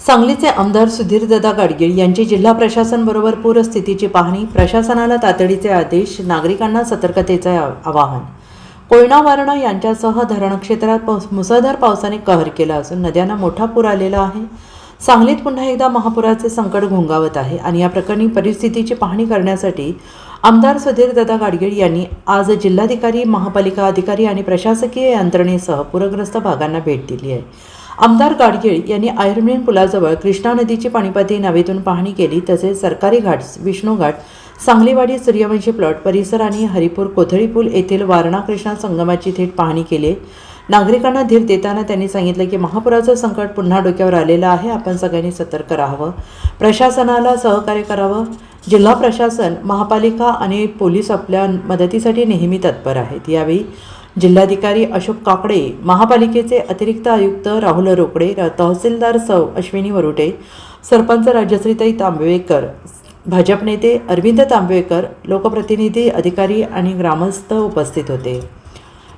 सांगलीचे आमदार सुधीरदादा गाडगीळ यांची जिल्हा प्रशासनबरोबर पूरस्थितीची पाहणी प्रशासनाला तातडीचे आदेश नागरिकांना सतर्कतेचे आवाहन. कोयना वारणा यांच्यासह धरण क्षेत्रात मुसळधार पावसाने कहर केला असून नद्यांना मोठा पूर आलेला आहे. सांगलीत पुन्हा एकदा महापुराचे संकट घोंगावत आहे आणि या प्रकरणी परिस्थितीची पाहणी करण्यासाठी आमदार सुधीरदादा गाडगीळ यांनी आज जिल्हाधिकारी महापालिका अधिकारी आणि प्रशासकीय यंत्रणेसह पूरग्रस्त भागांना भेट दिली आहे. आमदार गाडगीळ यांनी आयर्मेन पुलाजवळ कृष्णा नदीची पाणीपाती नावेतून पाहणी केली तसेच सरकारी घाट विष्णू घाट सांगलीवाडी सूर्यवंशी प्लॉट परिसर आणि हरिपूर कोथळी पूल येथील वारणा कृष्णा संगमाची थेट पाहणी केली. नागरिकांना धीर देताना त्यांनी सांगितलं की महापुराचं संकट पुन्हा डोक्यावर आलेलं आहे. आपण सगळ्यांनी सतर्क राहावं. प्रशासनाला सहकार्य करावं. जिल्हा प्रशासन महापालिका आणि पोलीस आपल्या मदतीसाठी नेहमी तत्पर आहेत. यावेळी जिल्हाधिकारी अशोक काकडे महापालिकेचे अतिरिक्त आयुक्त राहुल रोकडे तहसीलदार सौ अश्विनी वरुटे सरपंच राजश्रीताई तांबवेकर भाजप नेते अरविंद तांबवेकर लोकप्रतिनिधी अधिकारी आणि ग्रामस्थ उपस्थित होते.